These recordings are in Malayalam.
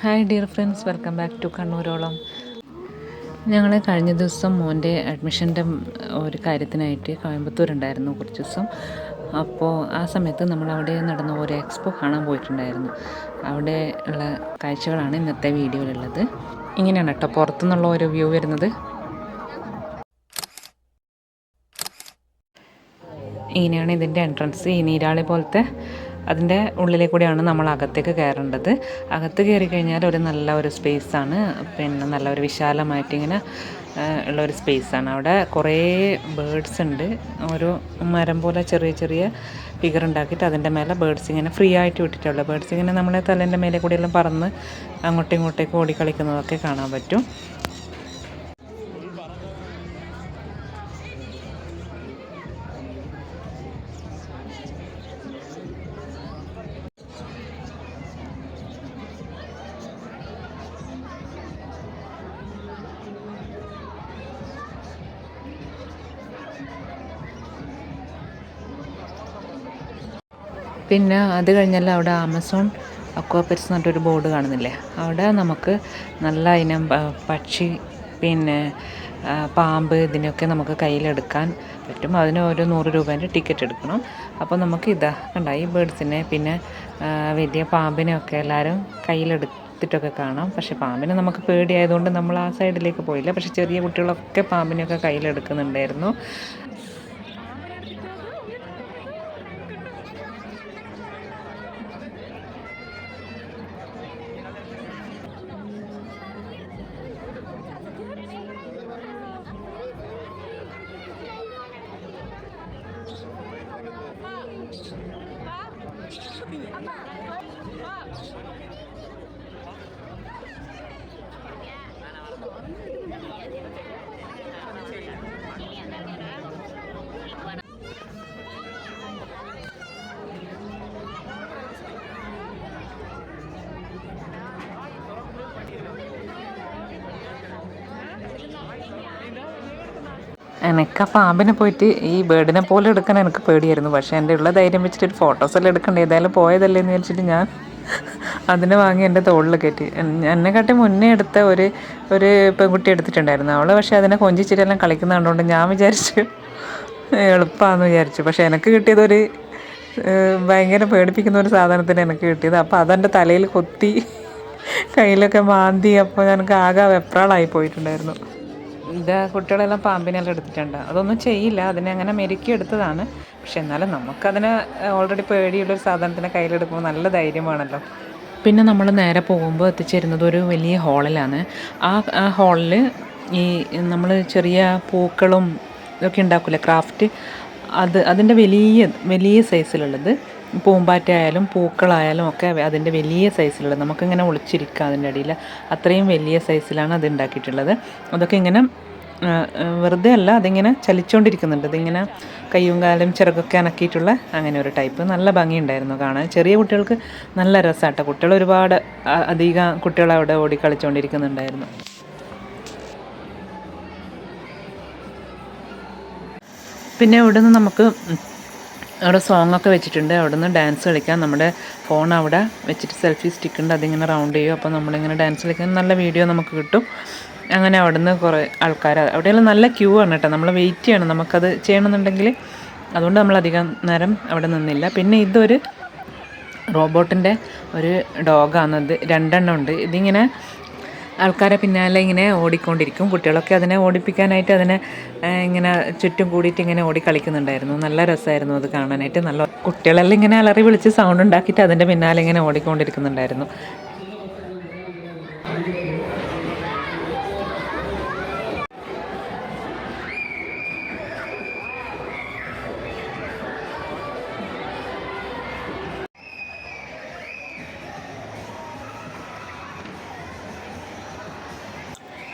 Hi dear friends welcome back to കണ്ണൂരോളം ഞങ്ങൾ കഴിഞ്ഞ ദിവസം മോന്റെ അഡ്മിഷന്റെ ഒരു കാര്യത്തിനായിട്ട് കോയമ്പത്തൂർ കോയമ്പത്തൂരുണ്ടായിരുന്നു കുറച്ച് ദിവസം. അപ്പോൾ ആ സമയത്ത് നമ്മൾ അവിടെ നടന്ന ഒരു എക്സ്പോ കാണാൻ പോയിട്ടുണ്ടായിരുന്നു. അവിടെ ഉള്ള കാഴ്ചകളാണ് ഇന്നത്തെ വീഡിയോയിലുള്ളത്. ഇങ്ങനെയാണ് കേട്ടോ പുറത്തുനിന്നുള്ള ഒരു വ്യൂ വരുന്നത്. ഇങ്ങനെയാണ് ഇതിന്റെ എൻട്രൻസ് ഈ നീരാളി പോലത്തെ അതിന്റെ ഉള്ളിലെ കൂടിയാണ് നമ്മൾ അകത്തേക്ക് കയറേണ്ടത്. അകത്ത് കയറി കഴിഞ്ഞാൽ ഒരു നല്ല ഒരു സ്പേസാണ് പിന്നെ നല്ല ഒരു വിശാലമായിട്ട് ഇങ്ങനെ ഉള്ള ഒരു സ്പേസാണ് അവിടെ കുറേ ബേഡ്സ് ഉണ്ട്. ഒരു മരം പോലെ ചെറിയ ചെറിയ ഫിഗർ ഉണ്ടാക്കിയിട്ട് അതിന്റെ മേലെ ബേഡ്സ് ഇങ്ങനെ ഫ്രീ ആയിട്ട് വിട്ടിട്ടുള്ള ബേഡ്സ് ഇങ്ങനെ നമ്മളെ തലേന്റെ മേലെ കൂടിയെല്ലാം പറന്ന് അങ്ങോട്ടും ഇങ്ങോട്ടേക്ക് ഓടിക്കളിക്കുന്നതൊക്കെ കാണാൻ പറ്റും. പിന്നെ അത് കഴിഞ്ഞാൽ അവിടെ ആമസോൺ അക്വാപെറ്റ്സ് എന്ന് പറഞ്ഞിട്ടൊരു ബോർഡ് കാണുന്നില്ലേ? അവിടെ നമുക്ക് നല്ല ഇനം പക്ഷി പിന്നെ പാമ്പ് ഇതിനൊക്കെ നമുക്ക് കയ്യിലെടുക്കാൻ പറ്റും. അതിന് ഒരു നൂറ് രൂപേന്റെ ടിക്കറ്റ് എടുക്കണം. അപ്പോൾ നമുക്ക് ഇതാ കണ്ട ഈ ബേഡ്സിനെ പിന്നെ വലിയ പാമ്പിനെയൊക്കെ എല്ലാവരും കയ്യിലെടുത്തിട്ടൊക്കെ കാണാം. പക്ഷെ പാമ്പിനെ നമുക്ക് പേടിയായതുകൊണ്ട് നമ്മൾ ആ സൈഡിലേക്ക് പോയില്ല. പക്ഷേ ചെറിയ കുട്ടികളൊക്കെ പാമ്പിനെയൊക്കെ കയ്യിലെടുക്കുന്നുണ്ടായിരുന്നു. 阿爸来来来 എനിക്ക് ആ പാമ്പിനെ പോയിട്ട് ഈ ബേർഡിനെ പോലെ എടുക്കാൻ എനിക്ക് പേടിയായിരുന്നു. പക്ഷേ എന്റെ ഉള്ള ധൈര്യം വെച്ചിട്ട് ഒരു ഫോട്ടോസെല്ലാം എടുക്കണ്ടേ? ഏതായാലും പോയതല്ലേ എന്ന് വിചാരിച്ചിട്ട് ഞാൻ അതിനെ വാങ്ങി എന്റെ തോളിൽ കയറ്റി. എന്നെ കാട്ടി മുന്നേ എടുത്ത ഒരു ഒരു പെൺകുട്ടി എടുത്തിട്ടുണ്ടായിരുന്നു. അവൾ പക്ഷേ അതിനെ കൊഞ്ചിച്ചിട്ടെല്ലാം കളിക്കുന്ന കണ്ടുകൊണ്ട് ഞാൻ വിചാരിച്ചു എളുപ്പമാണെന്ന് വിചാരിച്ചു. പക്ഷേ എനിക്ക് കിട്ടിയതൊരു ഭയങ്കര പേടിപ്പിക്കുന്ന ഒരു സാധനത്തിന് എനിക്ക് കിട്ടിയത്. അപ്പോൾ അതെന്റെ തലയിൽ കൊത്തി കയ്യിലൊക്കെ മാന്തി അപ്പോൾ എനിക്ക് ആകെ വെപ്രാളായി പോയിട്ടുണ്ടായിരുന്നു. ഇത് കുട്ടികളെല്ലാം പാമ്പിനെല്ലാം എടുത്തിട്ടുണ്ട്. അതൊന്നും ചെയ്യില്ല. അതിനെ അങ്ങനെ മെരുക്കി എടുത്തതാണ്. പക്ഷെ എന്നാലും നമുക്കതിനെ ഓൾറെഡി പേടിയുള്ളൊരു സാധനത്തിനെ കയ്യിലെടുക്കുമ്പോൾ നല്ല ധൈര്യമാണല്ലോ. പിന്നെ നമ്മൾ നേരെ പോകുമ്പോൾ എത്തിച്ചേരുന്നത് ഒരു വലിയ ഹാളിലാണ്. ആ ആ ഹാളിൽ ഈ നമ്മൾ ചെറിയ പൂക്കളും ഇതൊക്കെ ഉണ്ടാക്കില്ല ക്രാഫ്റ്റ്? അത് അതിന്റെ വലിയ വലിയ സൈസിലുള്ളത്. പൂമ്പാറ്റയായാലും പൂക്കളായാലും ഒക്കെ അതിന്റെ വലിയ സൈസിലുള്ളത് നമുക്കിങ്ങനെ ഒളിച്ചിരിക്കാം അതിന്റെ അടിയിൽ. അത്രയും വലിയ സൈസിലാണ് അത് ഉണ്ടാക്കിയിട്ടുള്ളത്. അതൊക്കെ ഇങ്ങനെ വെറുതെ അല്ല അതിങ്ങനെ ചലിച്ചുകൊണ്ടിരിക്കുന്നുണ്ട് അതിങ്ങനെ കയ്യും കാലും ചിറകൊക്കെ അനക്കിയിട്ടുള്ള അങ്ങനെ ഒരു ടൈപ്പ് നല്ല ഭംഗിയുണ്ടായിരുന്നു കാണാൻ. ചെറിയ കുട്ടികൾക്ക് നല്ല രസമാട്ടോ കുട്ടികൾ ഒരുപാട് അധികം കുട്ടികൾ അവിടെ ഓടി കളിച്ചുകൊണ്ടിരിക്കുന്നുണ്ടായിരുന്നു പിന്നെ ഇവിടുന്ന് നമുക്ക് അവിടെ സോങ് ഒക്കെ വെച്ചിട്ടുണ്ട്. അവിടെ നിന്ന് ഡാൻസ് കളിക്കാം. നമ്മുടെ ഫോൺ അവിടെ വെച്ചിട്ട് സെൽഫി സ്റ്റിക്ക് ഉണ്ട്. അതിങ്ങനെ റൗണ്ട് ചെയ്യും. അപ്പോൾ നമ്മളിങ്ങനെ ഡാൻസ് കളിക്കാൻ നല്ല വീഡിയോ നമുക്ക് കിട്ടും. അങ്ങനെ അവിടെ നിന്ന് കുറേ ആൾക്കാർ അവിടെയെല്ലാം നല്ല ക്യൂ ആണ് കേട്ടോ. നമ്മൾ വെയിറ്റ് ചെയ്യണം. നമുക്കത് ചെയ്യണമെന്നുണ്ടെങ്കിൽ അതുകൊണ്ട് നമ്മൾ അധികം നേരം അവിടെ നിന്നില്ല. പിന്നെ ഇതൊരു റോബോട്ടിന്റെ ഒരു ഡോഗാണ് ഇത് രണ്ടെണ്ണം ഉണ്ട്. ഇതിങ്ങനെ ആൾക്കാരെ പിന്നാലെ ഇങ്ങനെ ഓടിക്കൊണ്ടിരിക്കും. കുട്ടികളൊക്കെ അതിനെ ഓടിപ്പിക്കാനായിട്ട് അതിനെ ഇങ്ങനെ ചുറ്റും കൂടിയിട്ട് ഇങ്ങനെ ഓടി കളിക്കുന്നുണ്ടായിരുന്നു. നല്ല രസമായിരുന്നു അത് കാണാനായിട്ട്. നല്ല കുട്ടികളെല്ലാം ഇങ്ങനെ അലറി വിളിച്ച് സൗണ്ട് ഉണ്ടാക്കിയിട്ട് അതിന്റെ പിന്നാലെ ഇങ്ങനെ ഓടിക്കൊണ്ടിരിക്കുന്നുണ്ടായിരുന്നു.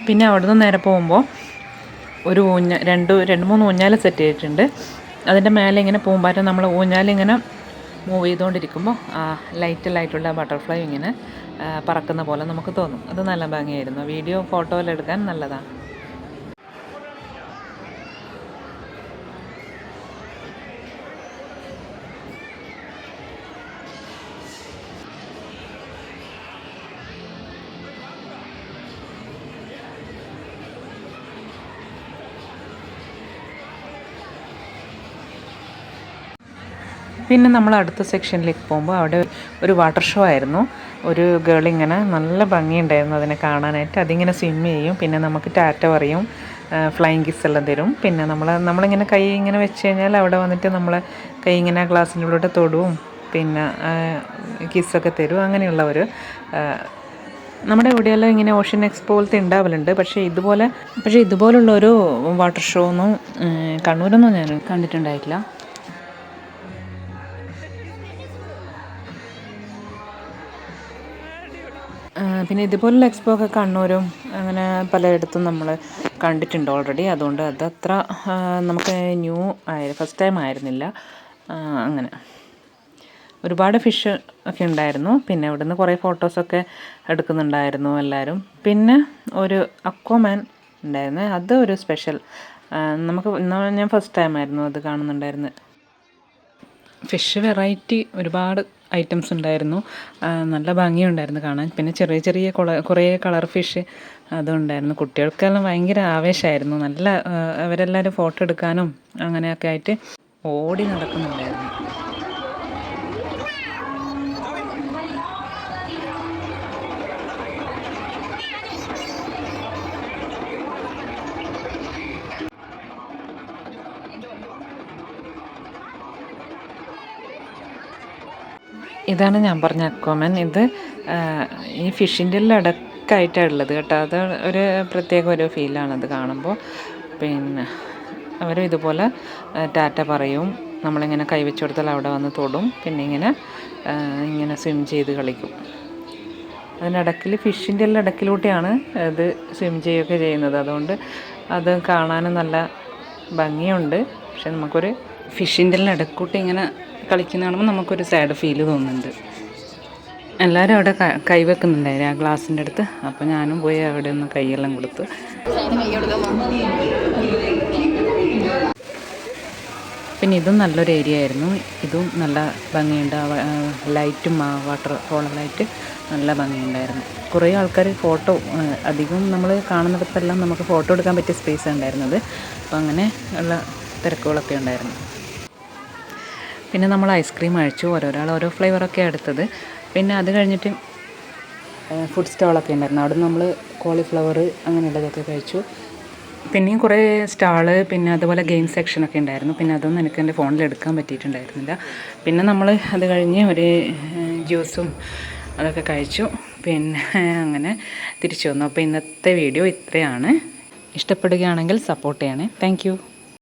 പിന്നെ അവിടെ നിന്ന് നേരെ പോകുമ്പോൾ ഒരു ഊഞ്ഞ രണ്ട് രണ്ട് മൂന്ന് ഊഞ്ഞാൽ സെറ്റ് ചെയ്തിട്ടുണ്ട്. അതിന്റെ മേലെ ഇങ്ങനെ പൂമ്പാറ്റ നമ്മൾ ഊഞ്ഞാൽ ഇങ്ങനെ മൂവ് ചെയ്തുകൊണ്ടിരിക്കുമ്പോൾ ആ ലൈറ്റിലായിട്ടുള്ള ബട്ടർഫ്ലൈ ഇങ്ങനെ പറക്കുന്ന പോലെ നമുക്ക് തോന്നും. അത് നല്ല ഭംഗിയായിരുന്നു. വീഡിയോ ഫോട്ടോ എല്ലാം എടുക്കാൻ നല്ലതാണ്. പിന്നെ നമ്മൾ അടുത്ത സെക്ഷനിലേക്ക് പോകുമ്പോൾ അവിടെ ഒരു വാട്ടർ ഷോ ആയിരുന്നു. ഒരു ഗേൾ ഇങ്ങനെ നല്ല ഭംഗിയുണ്ടായിരുന്നു അതിനെ കാണാനായിട്ട്. അതിങ്ങനെ സ്വിം ചെയ്യും. പിന്നെ നമുക്ക് ടാറ്റ പറയും ഫ്ലൈങ് കിസ് എല്ലാം തരും. പിന്നെ നമ്മൾ നമ്മളിങ്ങനെ കൈ ഇങ്ങനെ വെച്ച് കഴിഞ്ഞാൽ അവിടെ വന്നിട്ട് നമ്മൾ കൈ ഇങ്ങനെ ഗ്ലാസ്സിന്റെ ഉള്ളിലോട്ട് തൊടും. പിന്നെ കിസ്സൊക്കെ തരും. അങ്ങനെയുള്ള ഒരു നമ്മുടെ ഇവിടെയെല്ലാം ഇങ്ങനെ ഓഷ്യൻ എക്സ്പോ പോലത്തെ ഉണ്ടാവലുണ്ട്. പക്ഷേ ഇതുപോലെ പക്ഷേ ഇതുപോലുള്ള ഒരു വാട്ടർ ഷോ ഒന്നും കണ്ണൂരൊന്നും ഞാൻ കണ്ടിട്ടുണ്ടായിട്ടില്ല. പിന്നെ ഇതുപോലുള്ള എക്സ്പോ ഒക്കെ കണ്ണൂരും അങ്ങനെ പലയിടത്തും നമ്മൾ കണ്ടിട്ടുണ്ട് ഓൾറെഡി അതുകൊണ്ട് അതത്ര നമുക്ക് ന്യൂ ആയ ഫസ്റ്റ് ടൈം ആയിരുന്നില്ല. അങ്ങനെ. ഒരുപാട് ഫിഷ് ഒക്കെ ഉണ്ടായിരുന്നു. പിന്നെ ഇവിടുന്ന് കുറേ ഫോട്ടോസൊക്കെ എടുക്കുന്നുണ്ടായിരുന്നു എല്ലാവരും പിന്നെ ഒരു അക്വമാൻ ഉണ്ടായിരുന്നു. അത് ഒരു സ്പെഷ്യൽ നമുക്ക് ഞാൻ ഫസ്റ്റ് ടൈം ആയിരുന്നു അത് കാണുന്നുണ്ടായിരുന്നത് ഫിഷ് വെറൈറ്റി ഒരുപാട് ഐറ്റംസ് ഉണ്ടായിരുന്നു. നല്ല ഭംഗിയുണ്ടായിരുന്നു കാണാൻ. പിന്നെ ചെറിയ ചെറിയ കുറേ കളർ ഫിഷ് അതുണ്ടായിരുന്നു കുട്ടികൾക്കെല്ലാം ഭയങ്കര ആവേശമായിരുന്നു. നല്ല അവരെല്ലാവരും ഫോട്ടോ എടുക്കാനും അങ്ങനെയൊക്കെ ആയിട്ട് ഓടി നടക്കുന്നുണ്ടായിരുന്നു. ഇതാണ് ഞാൻ പറഞ്ഞ അക്വമൻ ഇത് ഈ ഫിഷിന്റെ എല്ലാം ഇടക്കായിട്ടാണ് ഉള്ളത് കേട്ടോ. അത് ഒരു പ്രത്യേക ഒരു ഫീലാണ് അത് കാണുമ്പോൾ. പിന്നെ അവർ ഇതുപോലെ ടാറ്റ പറയും. നമ്മളിങ്ങനെ കൈവച്ച് കൊടുത്താൽ അവിടെ വന്ന് തൊടും. പിന്നെ ഇങ്ങനെ ഇങ്ങനെ സ്വിം ചെയ്ത് കളിക്കും. അതിനിടക്കിൽ ഫിഷിന്റെ എല്ലാം ഇടയ്ക്കിലൂടെയാണ് ഇത് സ്വിം ചെയ്യുകയൊക്കെ ചെയ്യുന്നത്. അതുകൊണ്ട് അത് കാണാനും നല്ല ഭംഗിയുണ്ട്. പക്ഷെ നമുക്കൊരു ഫിഷിന്റെ എല്ലാം ഇടക്കൂട്ടി ഇങ്ങനെ കളിക്കുന്ന കാണുമ്പോൾ നമുക്കൊരു സാഡ് ഫീൽ തോന്നുന്നുണ്ട്. എല്ലാവരും അവിടെ കൈവെക്കുന്നുണ്ടായിരുന്നു ആ ഗ്ലാസിന്റെ അടുത്ത്. അപ്പോൾ ഞാനും പോയി അവിടെ ഒന്ന് കൈയെല്ലാം കൊടുത്ത്. പിന്നെ ഇതും നല്ലൊരു ഏരിയ ആയിരുന്നു. ഇതും നല്ല ഭംഗിയുണ്ട്. ലൈറ്റും ആ വാട്ടർ ഫോളർ ലൈറ്റ് നല്ല ഭംഗിയുണ്ടായിരുന്നു. കുറേ ആൾക്കാർ ഫോട്ടോ അധികം നമ്മൾ കാണുന്നിടത്തെല്ലാം നമുക്ക് ഫോട്ടോ എടുക്കാൻ പറ്റിയ സ്പേസ് ഉണ്ടായിരുന്നത്. അപ്പോൾ അങ്ങനെ ഉള്ള തിരക്കുകളൊക്കെ ഉണ്ടായിരുന്നു. പിന്നെ നമ്മൾ ഐസ്ക്രീം അഴിച്ചു ഓരോരാൾ ഓരോ ഫ്ലേവറൊക്കെ എടുത്തത്. പിന്നെ അത് കഴിഞ്ഞിട്ട് ഫുഡ് സ്റ്റാളൊക്കെ ഉണ്ടായിരുന്നു. അവിടെ നമ്മൾ കോളിഫ്ലവർ അങ്ങനെയുള്ളതൊക്കെ കഴിച്ചു. പിന്നെയും കുറേ സ്റ്റാൾ പിന്നെ അതുപോലെ ഗെയിം സെക്ഷനൊക്കെ ഉണ്ടായിരുന്നു. പിന്നെ അതൊന്നും എനിക്ക് എന്റെ ഫോണിൽ എടുക്കാൻ പറ്റിയിട്ടുണ്ടായിരുന്നില്ല. പിന്നെ നമ്മൾ അത് കഴിഞ്ഞ് ഒരു ജ്യൂസും അതൊക്കെ കഴിച്ചു. പിന്നെ അങ്ങനെ തിരിച്ചു വന്നു. അപ്പോൾ ഇന്നത്തെ വീഡിയോ ഇത്രയാണ്. ഇഷ്ടപ്പെടുകയാണെങ്കിൽ സപ്പോർട്ട് ചെയ്യണേ. താങ്ക്